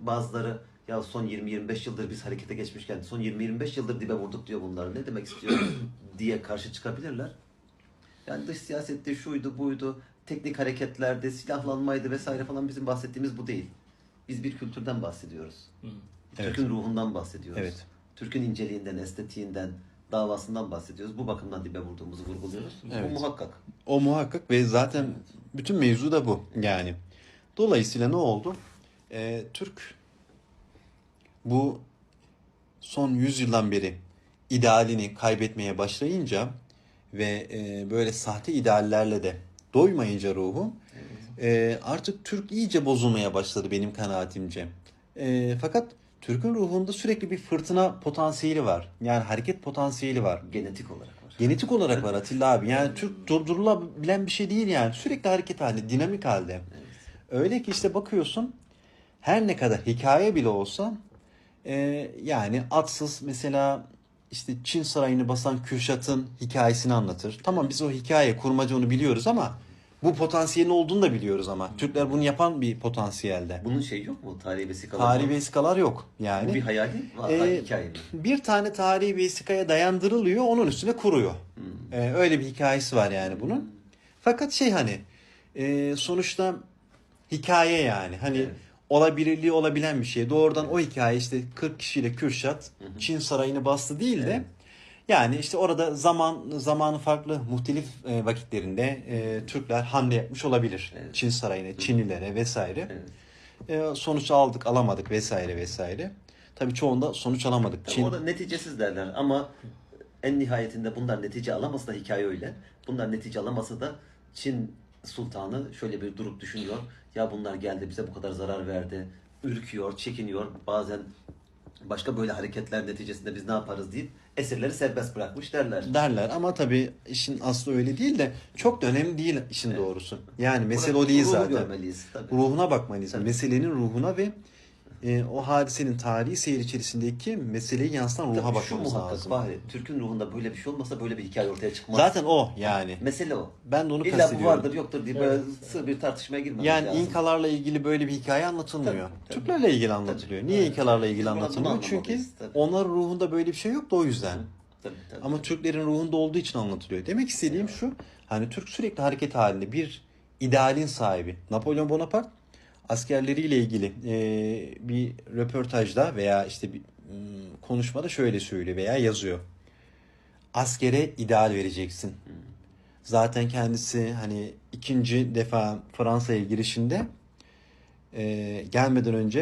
bazıları ya son 20-25 yıldır biz harekete geçmişken son 20-25 yıldır dibe vurduk diyor bunlar. Ne demek istiyor diye karşı çıkabilirler. Yani dış siyasette şuydu buydu, teknik hareketlerde, silahlanmaydı vesaire falan bizim bahsettiğimiz bu değil. Biz bir kültürden bahsediyoruz. Evet. Türk'ün ruhundan bahsediyoruz. Evet. Türk'ün inceliğinden, estetiğinden, davasından bahsediyoruz. Bu bakımdan dibe vurduğumuzu vurguluyoruz. Evet. Bu muhakkak. O muhakkak ve zaten bütün mevzu da bu yani. Dolayısıyla ne oldu? Ee, Türk bu son 100 yıldan beri idealini kaybetmeye başlayınca ve e, böyle sahte ideallerle de doymayınca ruhu e, artık Türk iyice bozulmaya başladı benim kanaatimce. E, fakat Türk'ün ruhunda sürekli bir fırtına potansiyeli var. Yani hareket potansiyeli var. Genetik olarak var. Genetik olarak var Atilla abi. Yani Türk durdurulabilen bir şey değil yani. Sürekli hareket halinde, dinamik halde. Öyle ki işte bakıyorsun her ne kadar hikaye bile olsa e, yani atsız mesela işte Çin sarayını basan Kürşat'ın hikayesini anlatır. Tamam biz o hikaye kurmaca onu biliyoruz ama bu potansiyelin olduğunu da biliyoruz ama. Türkler bunu yapan bir potansiyelde. Bunun şeyi yok mu? Tarihi vesikalar Tarihi var vesikalar yok Bu yani. bir hayal mi? Ee, hikaye mi? bir tane tarihi vesikaya dayandırılıyor, onun üstüne kuruyor. Ee, öyle bir hikayesi var yani bunun. Fakat şey hani e, sonuçta hikaye yani hani Evet. Olabilirliği olabilen bir şey. Doğrudan o hikaye işte 40 kişiyle Kürşat Çin sarayını bastı değil de Evet. yani işte orada zaman zamanı farklı muhtelif e, vakitlerinde e, Türkler hamle yapmış olabilir. Evet. Çin sarayına, Çinlilere vesaire. Evet. E, sonuç aldık, alamadık vesaire vesaire. Tabii çoğunda sonuç alamadık. Tabii Çin O da neticesiz derler ama en nihayetinde bunlar netice alamasa da hikaye öyle. Bunlar netice alamasa da Çin sultanı şöyle bir durup düşünüyor. Ya bunlar geldi bize bu kadar zarar verdi. Ürküyor, çekiniyor. Bazen başka böyle hareketler neticesinde biz ne yaparız deyip esirleri serbest bırakmış derler. derler ama tabii işin aslı öyle değil de çok da önemli değil işin doğrusu. Yani mesele o değil zaten. görmeliyiz tabii. Ruhuna bakmalıyız. Tabii. Meselenin ruhuna ve e, o hadisenin tarihi seyir içerisindeki meseleyi yansıtan ruha Tabii şu bakmamız muhakkak lazım. Fahri, Türk'ün ruhunda böyle bir şey olmasa böyle bir hikaye ortaya çıkmaz. Zaten o yani. Mesele o. Ben de onu İlla bu kastediyorum. vardır yoktur diye böyle sığ bir tartışmaya girmemiz Yani lazım. İnkalarla ilgili böyle bir hikaye anlatılmıyor. Tabii, tabii. Türklerle ilgili anlatılıyor. Niye Evet. İnkalarla ilgili bunu anlatılmıyor? Çünkü anlamalıyız, tabii. onların ruhunda böyle bir şey yok da o yüzden. Tabii, tabii. Ama Türklerin ruhunda olduğu için anlatılıyor. Demek istediğim şu. Hani Türk sürekli hareket halinde bir idealin sahibi. Napolyon Bonaparte askerleriyle ilgili e, bir röportajda veya işte bir mm, konuşmada şöyle söylüyor veya yazıyor. Askere ideal vereceksin. Zaten kendisi hani ikinci defa Fransa'ya girişinde e, gelmeden önce